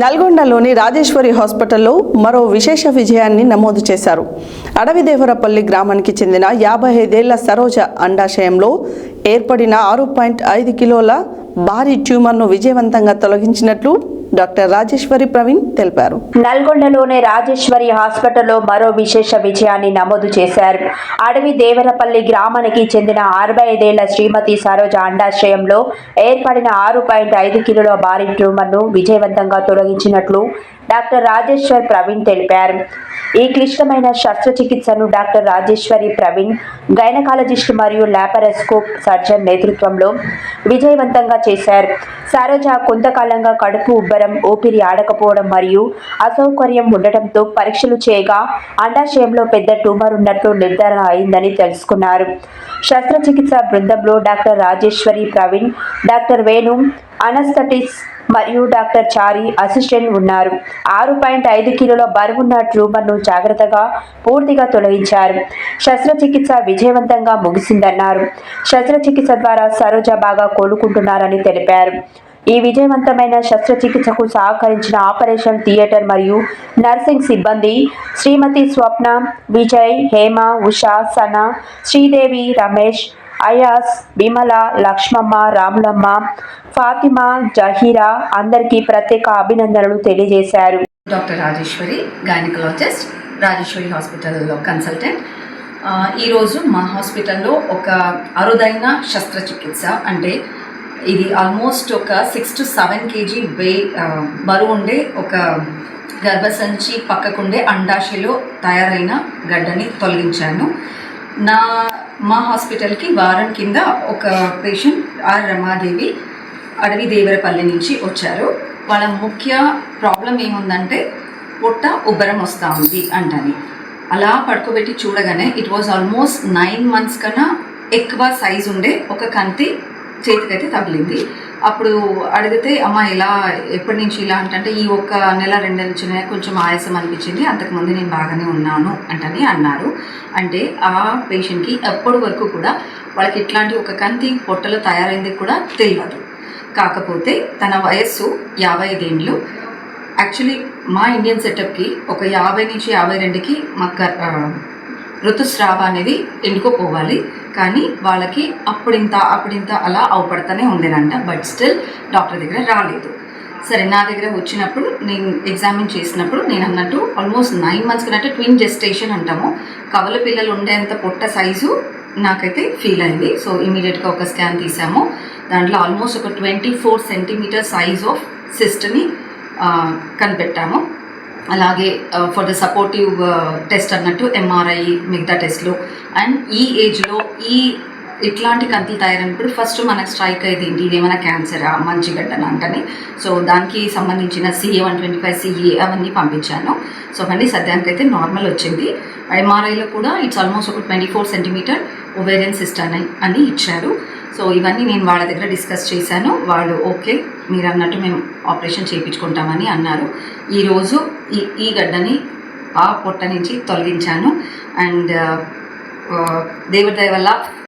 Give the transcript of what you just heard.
నల్గొండలోని రాజేశ్వరి హాస్పిటల్లో మరో విశేష విజయాన్ని నమోదు చేశారు. అడవిదేవరపల్లి గ్రామానికి చెందిన యాభై ఐదేళ్ళ సరోజ అండాశయంలో ఏర్పడిన ఆరు పాయింట్ ఐదు కిలోల భారీ ట్యూమర్ను విజయవంతంగా తొలగించినట్లు డాక్టర్ రాజేశ్వరి ప్రవీణ్ తెలిపారు. నల్గొండలోని రాజేశ్వరి హాస్పిటల్లో మరో విశేష విజయాన్ని నమోదు చేశారు. అడవి దేవరపల్లి గ్రామానికి చెందిన అరవై ఐదేళ్ళ శ్రీమతి సరోజ అండాశ్రయంలో ఏర్పడిన ఆరు పాయింట్ ఐదు కిలోల భారీ ట్యూమర్ను విజయవంతంగా తొలగించినట్లు డాక్టర్ రాజేశ్వర్ ప్రవీణ్ తెలిపారు. ఈ క్లిష్టమైన శస్త్రచికిత్సను డాక్టర్ రాజేశ్వరి ప్రవీణ్ గైనకాలజిస్ట్ మరియు లాపరోస్కోప్ సర్జన్ నేతృత్వంలో విజయవంతంగా చేశారు. సరోజ కొంతకాలంగా కడుపు ఉబ్బరం ఊపిరి ఆడకపోవడం మరియు అసౌకర్యం ఉండటంతో పరీక్షలు చేయగా అండాశయంలో పెద్ద ట్యూమర్ ఉన్నట్లు నిర్ధారణ అయిందని తెలుసుకున్నారు. శస్త్రచికిత్స బృందంలో doctor Rajeswari Praveen doctor Venu anaesthetist మరియు డాక్టర్ చారి అసిస్టెంట్ ఉన్నారు. ఆరు పాయింట్ ఐదు కిలోల బరువున్న ట్యూమర్ను జాగ్రత్తగా పూర్తిగా తొలగించారు. శస్త్రచికిత్స విజయవంతంగా ముగిసిందన్నారు. శస్త్రచికిత్స ద్వారా సరోజ బాగా కోలుకుంటున్నారని తెలిపారు. ఈ విజయవంతమైన శస్త్రచికిత్సకు సహకరించిన ఆపరేషన్ థియేటర్ మరియు నర్సింగ్ సిబ్బంది శ్రీమతి స్వప్న విజయ్ హేమ ఉషా సన శ్రీదేవి రమేష్ అయాస్ విమల లక్ష్మమ్మ రాములమ్మ ఫాతిమా జహీరా అందరికీ ప్రత్యేక అభినందనలు తెలియజేశారు. డాక్టర్ రాజేశ్వరి గైనకలాజిస్ట్ రాజేశ్వరి హాస్పిటల్లో కన్సల్టెంట్ ఈరోజు మా హాస్పిటల్లో ఒక అరుదైన శస్త్రచికిత్స అంటే ఇది ఆల్మోస్ట్ ఒక సిక్స్ టు సెవెన్ కేజీ వే బరువు ఉండే ఒక గర్భసంచి పక్కకుండే అండాశయలో తయారైన గడ్డని తొలగించాను. నా మా హాస్పిటల్కి వారం కింద ఒక పేషెంట్ ఆర్ రమాదేవి అడవి దేవరపల్లి నుంచి వచ్చారు. వాళ్ళ ముఖ్య ప్రాబ్లం ఏముందంటే పొట్ట ఉబ్బరం వస్తూ ఉంది అంటని. అలా పడుకోబెట్టి చూడగానే it was almost nine months కన్నా ఎక్కువ సైజ్ ఉండే ఒక కంతి చేతికైతే తగిలింది. అప్పుడు అడిగితే అమ్మ ఇలా ఎప్పటి నుంచి ఇలా? అంటే ఈ ఒక్క నెల రెండు నెలల నుంచి కొంచెం ఆయాసం అనిపించింది. అంతకుముందు నేను బాగానే ఉన్నాను అంటని అన్నారు. అంటే ఆ పేషెంట్కి ఎప్పటి వరకు కూడా వాళ్ళకి ఇట్లాంటి ఒక కంతి పొట్టలో తయారైంది కూడా తెలియదు. కాకపోతే తన వయస్సు యాభై ఐదేండ్లు యాక్చువల్లీ మా ఇండియన్ సెటప్కి ఒక యాభై నుంచి యాభై రెండుకి మా ఋతుస్రావ అనేది ఎండుకోపోవాలి కానీ వాళ్ళకి అప్పుడింత అప్పుడింత అలా అవపడతానే ఉండేనంట బట్ స్టిల్ డాక్టర్ దగ్గర రాలేదు. సరే నా దగ్గర వచ్చినప్పుడు నేను ఎగ్జామిన్ చేసినప్పుడు నేను అన్నట్టు ఆల్మోస్ట్ నైన్ మంత్స్ కంటే ట్విన్ జెస్టేషన్ అంటాము. కవల పిల్లలు ఉండేంత పొట్ట సైజు నాకైతే ఫీల్ అయింది. సో ఇమీడియట్గా ఒక స్కాన్ తీసాము. దాంట్లో ఆల్మోస్ట్ ఒక twenty four centimetre size of సిస్ట్ని కనిపెట్టాము. అలాగే ఫర్ ద సపోర్టివ్ టెస్ట్ అన్నట్టు ఎంఆర్ఐ మిగతా టెస్ట్లు అండ్ ఈ ఏజ్లో ఈ ఇట్లాంటి కంతులు తయారైనప్పుడు ఫస్ట్ మనకు స్ట్రైక్ అయ్యేది ఏంటి? ఇది ఏమైనా క్యాన్సరా మంచి గడ్డన అంటని. సో దానికి సంబంధించిన CA one twenty five CA అవన్నీ పంపించాను. సో అవన్నీ సద్యానికైతే నార్మల్ వచ్చింది. ఎంఆర్ఐలో కూడా ఇట్స్ ఆల్మోస్ట్ ఒక twenty four centimetre ovarian cyst అని అని ఇచ్చారు. సో ఇవన్నీ నేను వాళ్ళ దగ్గర డిస్కస్ చేశాను. వాళ్ళు ఓకే మీరు అన్నట్టు మేము ఆపరేషన్ చేయించుకుంటామని అన్నారు. ఈరోజు ఈ ఈ గడ్డని ఆ పొట్ట నుంచి తొలగించాను. అండ్ దేవుడి దయ వల్ల